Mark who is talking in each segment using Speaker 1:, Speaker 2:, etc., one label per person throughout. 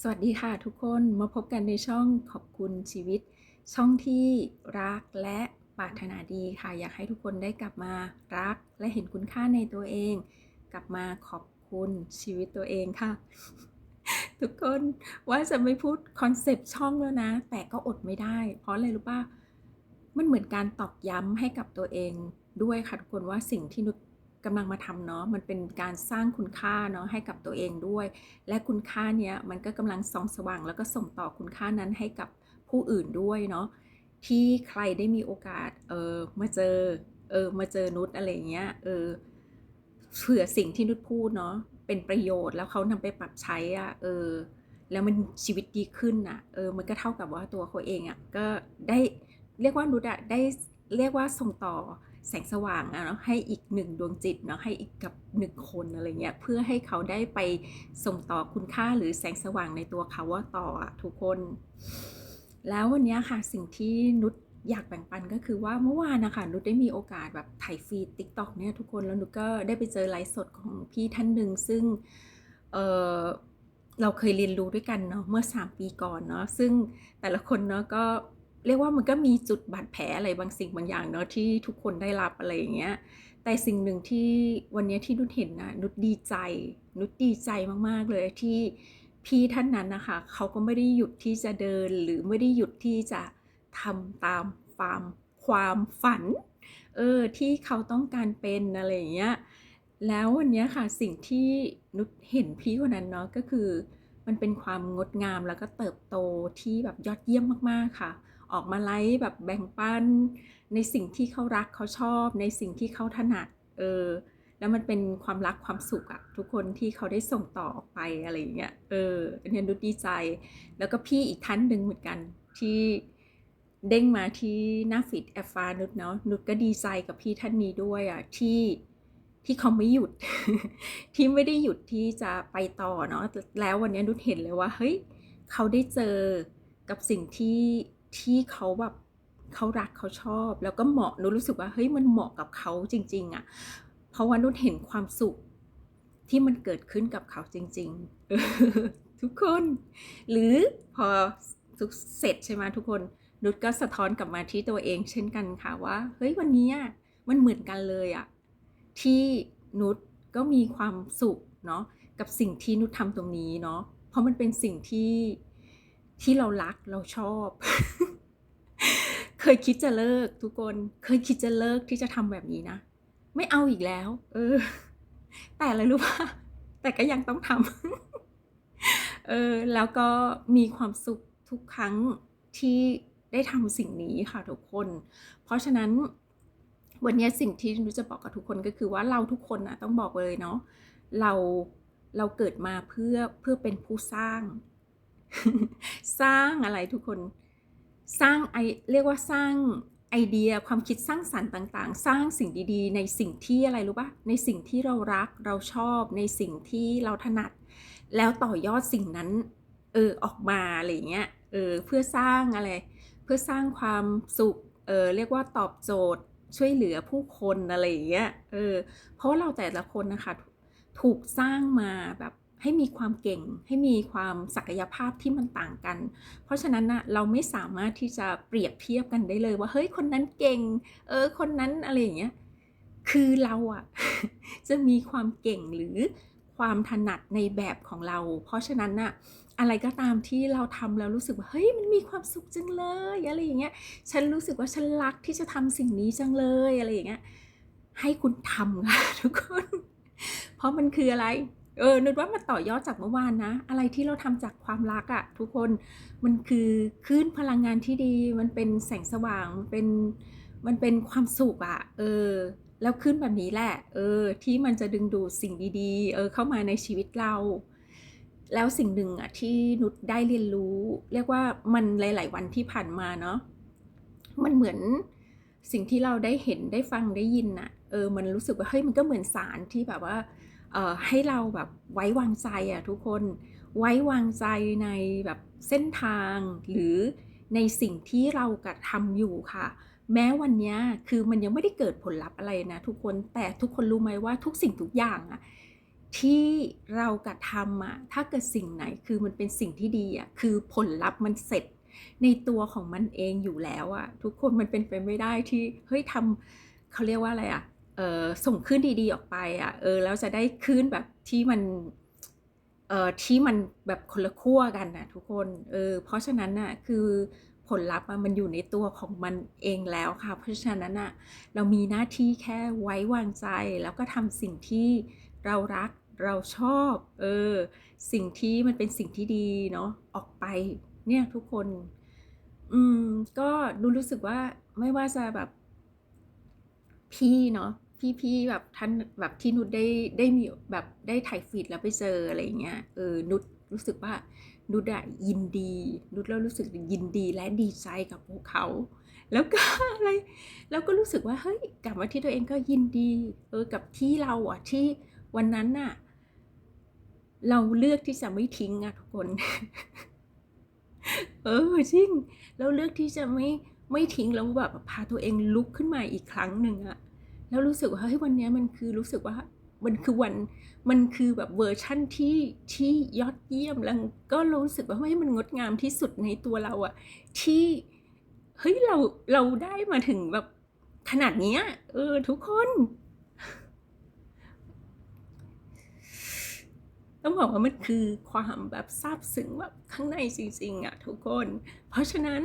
Speaker 1: สวัสดีค่ะทุกคนมาพบกันในช่องขอบคุณชีวิต ช่องที่รักและปรารถนาดีค่ะ อยากให้ทุกคนได้กลับมารักและเห็นคุณค่าในตัวเอง กลับมาขอบคุณชีวิตตัวเองค่ะ ทุกคนว่าจะไม่พูดคอนเซปต์ช่องแล้วนะ แต่ก็อดไม่ได้ เพราะอะไรรู้ป่ะมันเหมือนการตอกย้ำให้กับตัวเองด้วยค่ะทุกคนว่าสิ่งที่นุช กำลังมาทำเนาะมันเป็นการสร้างคุณค่าเนาะให้กับตัวเองด้วย และคุณค่าเนี้ยมันก็กำลังส่องสว่าง แล้วก็ส่งต่อคุณค่านั้นให้กับผู้อื่นด้วยเนาะที่ใครได้มีโอกาสเออมาเจอเออมาเจอนุชอะไรเงี้ยเออเผื่อสิ่งที่นุชพูดเนาะเป็นประโยชน์แล้วเขานำไปปรับใช้อะ่ะเออแล้วมันชีวิตดีขึ้นอะเออมันก็เท่ากับว่าตัวเขาเองอะ่ะก็ได้เรียกว่านุชอะได้เรียกว่าส่งต่อ แสงสว่างอะเนาะให้อีกหนึ่งดวงจิตเนาะให้อีกกับหนึ่งคนอะไรเงี้ยเพื่อให้เขาได้ไปส่งต่อคุณค่าหรือแสงสว่างในตัวเขาว่าต่ออะทุกคน แล้ววันนี้ค่ะสิ่งที่นุชอยากแบ่งปันก็คือว่าเมื่อวานนะคะนุชได้มีโอกาสแบบถ่ายฟีดติ๊กต็อกเนี่ยทุกคนแล้วนุชก็ได้ไปเจอไลฟ์สดของพี่ท่านหนึ่งซึ่งเออเราเคยเรียนรู้ด้วยกันเนาะเมื่อ 3 ปีก่อนเนาะซึ่งแต่ละคนเนาะก็ เรียกว่ามันก็มีจุดบาดแผลอะไรบางสิ่งบางอย่างเนาะที่ทุกคนได้รับอะไรอย่างเงี้ย แต่สิ่งหนึ่งที่วันนี้ที่นุชเห็นนะนุชดีใจ นุชดีใจมากๆเลยที่พี่ท่านนั้นนะคะเขาก็ไม่ได้หยุดที่จะเดินหรือไม่ได้หยุดที่จะทำตามความความฝัน เออที่เขาต้องการเป็นอะไรอย่างเงี้ยแล้ววันนี้ค่ะสิ่งที่นุชเห็นพี่คนนั้นเนาะก็คือมันเป็นความงดงามแล้วก็เติบโตที่แบบยอดเยี่ยมมากๆค่ะ ออกมาไลฟ์แบบแบ่งปันในสิ่งที่เขารักเขาชอบในสิ่งที่เขาถนัดเออแล้วมันเป็นความรักความสุขอะทุกคนที่เขาได้ส่งต่อออกไปอะไรอย่างเงี้ยเอออันนี้นุชดีใจ แล้วก็พี่อีกท่านหนึ่งเหมือนกันที่เด้งมาที่หน้าฟิตแอฟฟานุชเนาะนุชก็ดีใจกับพี่ท่านนี้ด้วยอะที่ที่เขาไม่หยุด ที่ไม่ได้หยุดที่จะไปต่อเนาะแล้ววันนี้นุชเห็นเลยว่าเฮ้ยเขาได้เจอกับสิ่งที่ ที่เขาแบบเขารักเขาชอบ แล้วก็เหมาะนุรู้สึกว่าเฮ้ยมันเหมาะกับเขาจริง ๆอะ่ะ เพราะว่านุชเห็นความสุขที่มันเกิดขึ้นกับเขาจริง ๆ ทุกคน หรือพอทุกเสร็จใช่ไหมทุกคนนุชก็สะท้อนกลับมาที่ตัวเองเช่นกันค่ะว่าเฮ้ยวันนี้มันเหมือนกันเลยอะที่นุชก็มีความสุขเนาะกับสิ่งที่นุชทำตรงนี้เนาะเพราะมันเป็นสิ่งที่ ที่เรารักเราชอบ เคยคิดจะเลิกทุกคนเคยคิดจะเลิกที่จะทำแบบนี้นะ ไม่เอาอีกแล้ว เออ แต่อะไรรู้ป่ะแต่ก็ยังต้องทำเออ แล้วก็มีความสุขทุกครั้งที่ได้ทำสิ่งนี้ค่ะทุกคน เพราะฉะนั้นวันนี้สิ่งที่นุจะบอกกับทุกคนก็คือว่าเราทุกคนนะต้องบอกเลยเนาะเราเราเกิดมาเพื่อเพื่อเป็นผู้สร้าง สร้างอะไรทุกคน สร้างไอเรียกว่าสร้างไอเดียความคิดสร้างสรรค์ต่างๆ สร้างสิ่งดีๆ ในสิ่งที่อะไรรู้ปะในสิ่งที่เรารักเราชอบในสิ่งที่เราถนัด แล้วต่อยอดสิ่งนั้นเออออกมาอะไรเงี้ยเออเพื่อสร้างอะไร เพื่อสร้างความสุขเออเรียกว่าตอบโจทย์ช่วยเหลือผู้คนอะไรเงี้ยเออเพราะเราแต่ละคนนะคะถูกสร้างมาแบบ ให้มีความเก่ง ให้มีความศักยภาพที่มันต่างกัน เพราะฉะนั้นนะเราไม่สามารถที่จะเปรียบเทียบกันได้เลยว่าเฮ้ยคนนั้นเก่ง เออคนนั้นอะไรอย่างเงี้ยคือเราอะจะมีความเก่งหรือความถนัดในแบบของเรา เพราะฉะนั้นน่ะอะไรก็ตามที่เราทำแล้วรู้สึกว่าเฮ้ยมันมีความสุขจังเลยอะไรอย่างเงี้ยฉันรู้สึกว่าฉันรักที่จะทำสิ่งนี้จังเลยอะไรอย่างเงี้ยให้คุณทำค่ะทุกคน เพราะมันคืออะไร เออนึกว่ามันต่อยอดจากเมื่อวานนะ อะไรที่เราทำจากความรักอะทุกคนมันคือคลื่นพลังงานที่ดี มันเป็นแสงสว่างมันเป็นมันเป็นความสุขอะเออ แล้วขึ้นแบบนี้แหละ เออ ที่มันจะดึงดูดสิ่งดีๆ เออ เข้ามาในชีวิตเรา แล้วสิ่งหนึ่งอะที่นุชได้เรียนรู้ เรียกว่ามันหลาย ๆ วันที่ผ่านมาเนาะมันเหมือนสิ่งที่เราได้เห็นได้ฟังได้ยินอะเออ มันรู้สึกว่าเฮ้ยมันก็เหมือนสารที่แบบว่า ให้เราแบบไว้วางใจอะทุกคนไว้วางใจในแบบเส้นทางหรือในสิ่งที่เรากระทำอยู่ค่ะ แม้วันนี้คือมันยังไม่ได้เกิดผลลัพธ์อะไรนะทุกคนแต่ทุกคนรู้ไหมว่าทุกสิ่งทุกอย่างอะที่เรากระทำอะถ้าเกิดสิ่งไหนคือมันเป็นสิ่งที่ดีอะคือผลลัพธ์มันเสร็จในตัวของมันเองอยู่แล้วอะทุกคนมันเป็นไปไม่ได้ที่เฮ้ยทำเขาเรียกว่าอะไรอะ เออส่งขึ้นดีๆออกไปอะเออแล้วจะได้ขึ้นแบบที่มันเออที่มันแบบคนละขั้วกันนะทุกคนเออเพราะฉะนั้นน่ะคือผลลัพธ์มันอยู่ในตัวของมันเองแล้วค่ะ เพราะฉะนั้นน่ะเรามีหน้าที่แค่ไว้วางใจแล้วก็ทำสิ่งที่เรารักเราชอบเออสิ่งที่มันเป็นสิ่งที่ดีเนาะออกไปเนี่ยทุกคน อืมก็ดูรู้สึกว่าไม่ว่าจะแบบพี่เนาะ พี่พี่แบบท่านแบบที่นุชได้ได้มีแบบได้ถ่ายฟีดแล้วไปเจออะไรเงี้ยเออนุชรู้สึกว่านุชอะยินดี นุชแล้วรู้สึกยินดีและดีใจกับพวกเขา แล้วก็อะไรแล้วก็รู้สึกว่าเฮ้ยกลับมาที่ตัวเองก็ยินดีเออกับที่เราอะที่วันนั้นน่ะเราเลือกที่จะไม่ทิ้งอะทุกคน เออจริงเราเลือกที่จะไม่ไม่ทิ้งแล้วแบบพาตัวเองลุกขึ้นมาอีกครั้งหนึ่งอะ แล้วรู้สึกว่าเฮ้ยวันนี้มันคือรู้สึกว่ามันคือวันมันคือแบบเวอร์ชั่นที่ที่ยอดเยี่ยมแล้วก็รู้สึกว่าเฮ้ยมันงดงามที่สุดในตัวเราอะที่เฮ้ยเราเราได้มาถึงแบบขนาดเนี้ยเออทุกคนต้องบอกว่ามันคือความแบบซาบซึ้งแบบข้างในจริงๆอะทุกคน เพราะฉะนั้น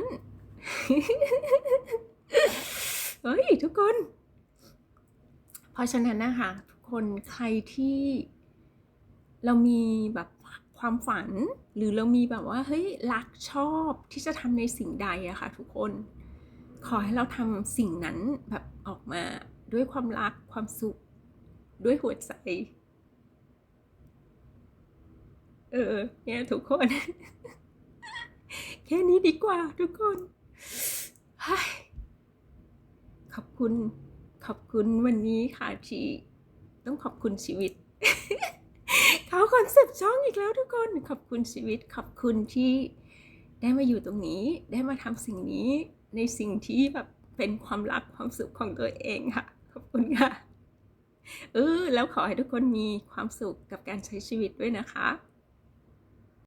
Speaker 1: เฮ้ย ทุกคน ราะฉะนั้นนะคะทุกคนใครที่เรามีแบบความฝัน หรือเรามีแบบว่าเฮ้ยรักชอบที่จะทำในสิ่งใดอะค่ะทุกคน ขอให้เราทำสิ่งนั้นแบบออกมาด้วยความรักความสุข ด้วยหัวใจ เออเนี่ยทุกคน แค่นี้ดีกว่าทุกคนขอบคุณ อบคุณวันนี้ค่ะที่ต้องขอบคุณชีวิต เขาคอนเซปต์ช่องอีกแล้วทุกคนขอบคุณชีวิต ขอบคุณที่ได้มาอยู่ตรงนี้ ได้มาทำสิ่งนี้ในสิ่งที่แบบเป็นความรักความสุขของตัวเองค่ะ ขอบคุณค่ะเออแล้วขอให้ทุกคนมีความสุขกับการใช้ชีวิตด้วยนะคะ